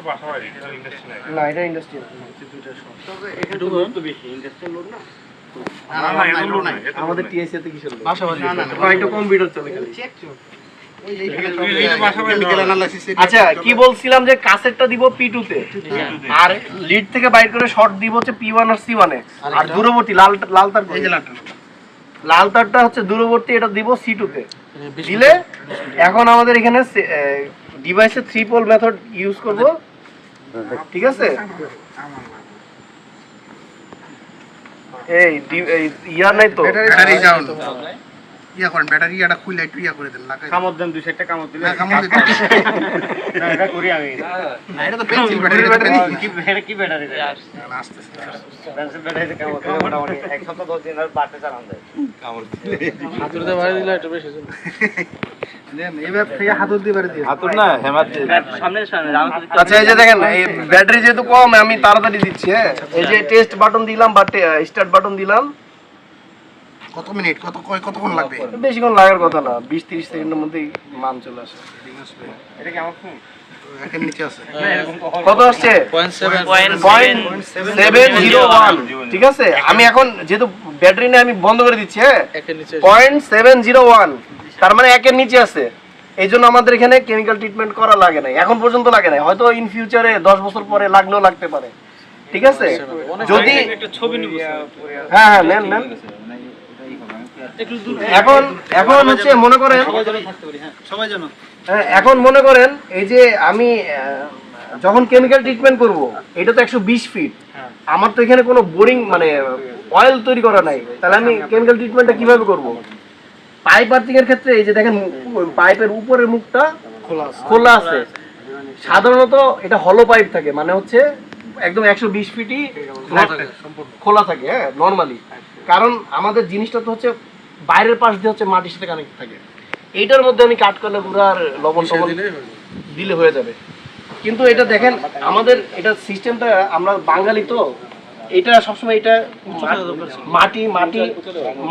তো এটা ইন্ডাস্ট্রি না এটা ইন্ডাস্ট্রি বেশি লোড না? আমাদের টিএসসি তে কিসের না, না। কম্পিউটার চলে চেক আচ্ছা কি বলছিলাম যে কাসেটটা দিব পি টু তে? আর লিড থেকে বাইর করে শর্ট দিব হচ্ছে পি ওয়ান আর সি ওয়ানে আর দূরবর্তী লাল লাল তার লাল তারটা হচ্ছে দূরবর্তী এটা দিব সি টু তে। দিলে এখন আমাদের এখানে ডিভাইসে থ্রি পোল মেথড ইউজ করব। ঠিক আছে? এই ডি- এই নাই তো। ব্যাটারি ডাউন ইয়া করেন ব্যাটারি এটা খুলে একটু ইয়া করে দেন লাগাই কামড় দেন দুই চারটা কামড় দিলে না কামড় দিতে না, এটা করি আমি। না এটা তো পেন্সিল ব্যাটারি ব্যাটারি কি এটা কি ব্যাটারি দেয় আসতেছে পেন্সিল ব্যাটারিতে কামড় দিলে মোটামুটি এক সপ্তাহ দশ দিন আর বাড়তে চালান যায় দেন এবার থেকে বাড়ি দিয়ে হাতুর না আচ্ছা এই যে দেখেন এই ব্যাটারি যেহেতু কম আমি তাড়াতাড়ি দিচ্ছি হ্যাঁ? এই যে টেস্ট বাটন দিলাম বা স্টার্ট বাটন দিলাম। কত মিনিট? কত কতক্ষণ লাগবে? বেশিক্ষণ লাগার কথা না বিশ তিরিশ সেকেন্ডের মধ্যেই মান চলে আসে। এটা কি আমার ফোন এখানে নিচে আছে। কত আসছে? পয়েন্ট সেভেন জিরো ওয়ান ঠিক আছে? আমি এখন যেহেতু ব্যাটারি নিয়ে আমি বন্ধ করে দিচ্ছি হ্যাঁ? পয়েন্ট সেভেন জিরো ওয়ান তার মানে একের নিচে আছে। এই জন্য আমাদের এখানে কেমিক্যাল ট্রিটমেন্ট করা লাগে নাই। এখন পর্যন্ত লাগে নাই। হয়তো ইন ফিউচারে দশ বছর পরে লাগলেও লাগতে পারে। ঠিক আছে? যদি হ্যাঁ হ্যাঁ নেন নেন। এখন এখন হচ্ছে মনে করেন সবাই জানো হ্যাঁ, এখন মনে করেন এই যে আমি যখন কেমিক্যাল ট্রিটমেন্ট করব এটা তো একশো বিশ ফিট আমার তো এখানে কোনো বোরিং মানে অয়েল তৈরি করা নাই। তাহলে আমি কেমিক্যাল ট্রিটমেন্টটা কীভাবে করব? পাইপ এর ক্ষেত্রে এই যে দেখেন পাইপের উপরের মুখটা খোলা আছে। সাধারণত এটা হলো পাইপ থাকে মানে হচ্ছে একদম একশো বিশ ফিটই খোলা থাকে হ্যাঁ নর্মালি কারণ আমাদের জিনিসটা তো হচ্ছে বাইরের পাশ দিয়ে হচ্ছে মাটির সাথে কানেক্ট থাকে। এইটার মধ্যে আমি কাট করলে পুরো আর লবণ টবণ দিলে হয়ে যাবে। কিন্তু এটা দেখেন আমাদের এটা সিস্টেমটা আমরা বাঙালি তো এটা সবসময় এটা মাটি মাটি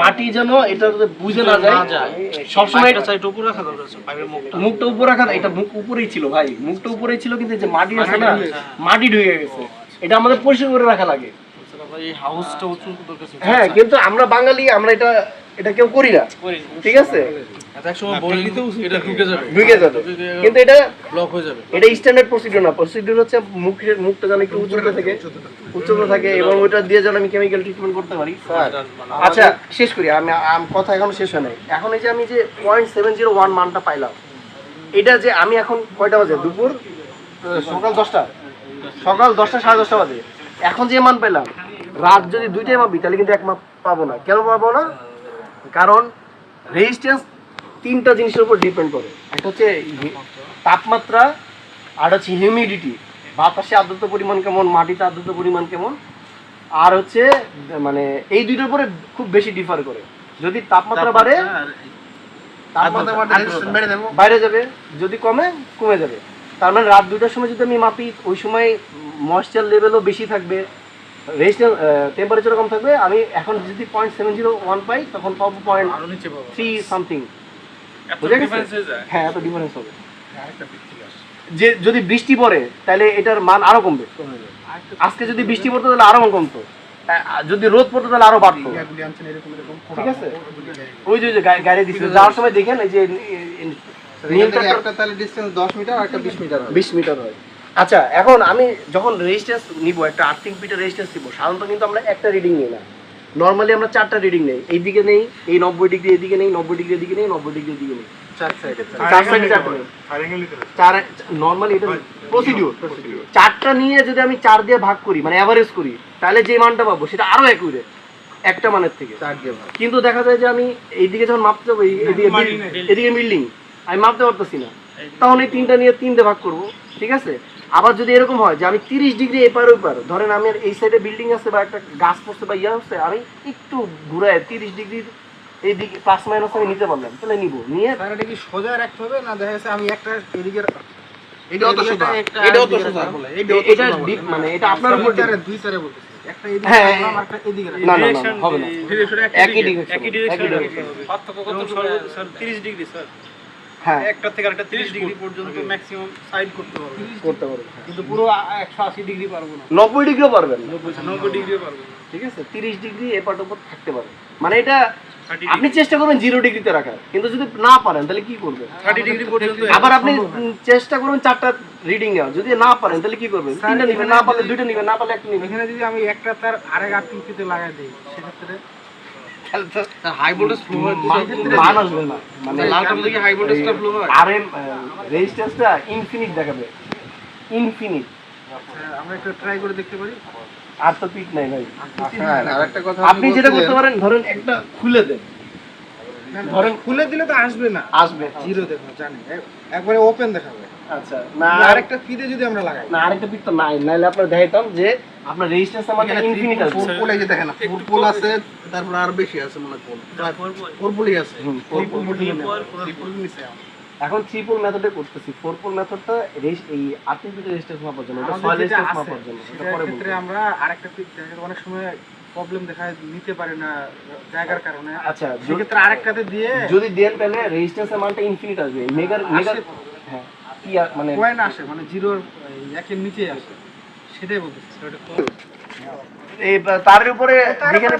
মাটি যেন এটা বুঝে না যায় সবসময় এটা চাই উপরে রাখা দরকার মুখটা। উপরে রাখা এটা মুখ উপরেই ছিল ভাই। মুখটা উপরেই ছিল কিন্তু যে মাটি আছে না মাটি ঢুকে গেছে। এটা আমাদের পরিষ্কার করে রাখা লাগে। হ্যাঁ কিন্তু আমরা বাঙালি আমরা এটা এটা কেউ করি না। ঠিক আছে? ঢুকে যাবে। কিন্তু এটা এটা স্ট্যান্ডার্ড প্রসিডিউর না। প্রসিডিউর হচ্ছে মুখের মুখটা যেন একটু উচ্চতা থাকে। উচ্চতা থাকে। এবং ওটা দিয়ে যেন আমি কেমিক্যাল ট্রিটমেন্ট করতে পারি। আচ্ছা শেষ করি। আমি কথা এখনও শেষ হয় নাই। এখন এই যে আমি যে পয়েন্ট সেভেন জিরো ওয়ান মানটা পাইলাম এটা যে আমি এখন কয়টা বাজে? দুপুর? সকাল দশটা। সকাল দশটা সাড়ে দশটা বাজে। এখন যে মান পেলাম রাত যদি দুইটাই মাপি তাহলে কিন্তু এক মাপ পাবো না। কেন পাবো না? কারণ রেজিস্ট্যান্স তিনটা জিনিসের উপর ডিপেন্ড করে। একটা হচ্ছে তাপমাত্রা আর হচ্ছে হিউমিডিটি বাতাসে আর্দ্রতা পরিমাণ কেমন মাটিতে আর্দ্রতা পরিমাণ কেমন আর হচ্ছে মানে এই দুইটার উপরে খুব বেশি ডিফার করে। যদি তাপমাত্রা বাড়ে বাইরে যাবে যদি কমে কমে যাবে। তার মানে রাত দুটার সময় যদি আমি মাপি ওই সময় ময়েশ্চার লেভেলও বেশি থাকবে। রেজিস্ট্যান্স টেম্পারেচার কম থাকবে আমি এখন যদি পয়েন্ট সেভেন জিরো ওয়ান পাই তখন পাবো পয়েন্ট থ্রি সামথিং বুঝে গেছে? হয়ে? হ্যাঁ এত ডিফারেন্স হবে। যে যদি বৃষ্টি পড়ে তাহলে এটার মান আরও কমবে। আজকে যদি বৃষ্টি পড়তো তাহলে আরও কমতো। যদি রোদ পড়তো তাহলে আরও বাড়তো। ইয়াগুলি আনছেন এরকম এরকম ঠিক আছে? ওই যে গাড়ি দিছিল যাওয়ার সময় দেখেন এই যে তাহলে ডিসটেন্স 10 মিটার আর একটা 20 মিটার বিশ মিটার হয়। আচ্ছা এখন আমি যখন রেজিস্ট্যান্স নিব একটা আর্থিং পিটের রেজিস্ট্যান্স নিব সাধারণত কিন্তু আমরা একটা রিডিং নিই না। নর্মালি আমরা চারটা রিডিং নেই এইদিকে নেই এই নব্বই ডিগ্রি এদিকে নেই নব্বই ডিগ্রি এদিকে নেই নব্বই ডিগ্রি এদিকে নেই। চার সাইডে চার সাইডে চারটা নেই। আর এগুলো নিতে হবে। চার নর্মালি এটা প্রসিডিউর চারটা নিয়ে যদি আমি চার দিয়ে ভাগ করি মানে অ্যাভারেজ করি তাহলে যে মানটা পাবো সেটা আরও অ্যাকুরেট একটা মানের থেকে। চার দিয়ে ভাগ। কিন্তু দেখা যায় যে আমি এইদিকে যখন মাপতে যাব এদিকে এদিকে বিল্ডিং আমি মাপতে পারতেছি না। তখন এই তিনটা নিয়ে তিনটে ভাগ করব ঠিক আছে? আবার যদি এরকম হয় যে আমি তিরিশ ডিগ্রি এপার ওপার ধরেন আমি এই সাইডে বিল্ডিং আছে বা একটা গাছ পড়ছে বা ইয়ে আছে আমি একটু ঘুরায় তিরিশ ডিগ্রির এই দিকে প্লাস মাইনাস আমি নিতে পারলাম তাহলে নিব। নিয়ে স্যার এটা কি সোজা রাখতে হবে না দেখা গেছে আমি একটা এদিকে এটা মানে এটা আপনার উপর দুই। বলতেছি। একই ডিরেকশন একই একই ডিরেকশন পার্থক্য কত? 30 ডিগ্রি স্যার। হ্যাঁ। একটা থেকে আরেকটা তিরিশ ডিগ্রি পর্যন্ত ম্যাক্সিমাম সাইড করতে পারব করতে কিন্তু পুরো একশো আশি ডিগ্রি পারব না। নব্বই ডিগ্রিও পারবেন নব্বই ডিগ্রিও পারব না। ঠিক আছে? তিরিশ ডিগ্রি এপাট ওপর থাকতে পারে মানে এটা আপনি চেষ্টা করবেন জিরো ডিগ্রিতে রাখার। কিন্তু যদি না পারেন তাহলে কি করবেন? থার্টি ডিগ্রি পর্যন্ত আবার আপনি চেষ্টা করবেন চারটা রিডিং নেওয়ার। যদি না পারেন তাহলে কি করবেন? তিনটা নেবেন না পারলে দুইটা নেবেন না পারলে একটা নেবেন। এখানে যদি আমি একটা তার আরেক আটকিতে লাগাই দিই সেক্ষেত্রে হাই ভোল্টেজ মান আসবে না। মানে লালটার দিকে হাই ভোল্টেজটা ফ্লো হয়? আর এম রেজিস্ট্যান্সটা ইনফিনিট দেখাবে। ইনফিনিট আমরা একটু ট্রাই করে দেখতে পারি। আর তো পিক নাই ভাই। আরেকটা কথা আপনি যেটা করতে পারেন ধরেন একটা খুলে দেন। ধরেন খুলে দিলে তো আসবে না। আসবে। জিরো দেখো জানি। এ- একবারে ওপেন দেখাবে। আচ্ছা না আরেকটা ফিতে যদি আমরা লাগাই। না আরেকটা পিক তো নাই নাইলে আপনার দেখাইতাম যে আপনার রেজিস্ট্যান্স আমাদের ইনফিনিট আছে। ফোর পোল এই যে দেখেন না ফোর পোল আছে তারপর আর বেশি আছে মনে পোল ফোর পোলই আছে। pole। থ্রি পোল নিচে আছে। এখন। থ্রি পোল মেথডে করতেছি। ফোর পোল মেথডটা এই পিটের রেজিস্ট্যান্স মাপার জন্য এটা সয়েল আছে, মাপার জন্য এটা পরে ক্ষেত্রে বলব। আমরা আরেকটা পিক দেখা যায়, অনেক সময় প্রবলেম দেখা নিতে পারে না জায়গার কারণে। আচ্ছা সেক্ষেত্রে আরেকটাতে দিয়ে যদি দেন তাহলে রেজিস্ট্যান্স অ্যামাউন্টটা ইনফিনিট আসবে। মেগার মেগার হ্যাঁ কি মানে পয়েন্ট আসে মানে জিরোর একের নিচে আসে। সেটাই বলতেছি এই তার উপরে যেখানে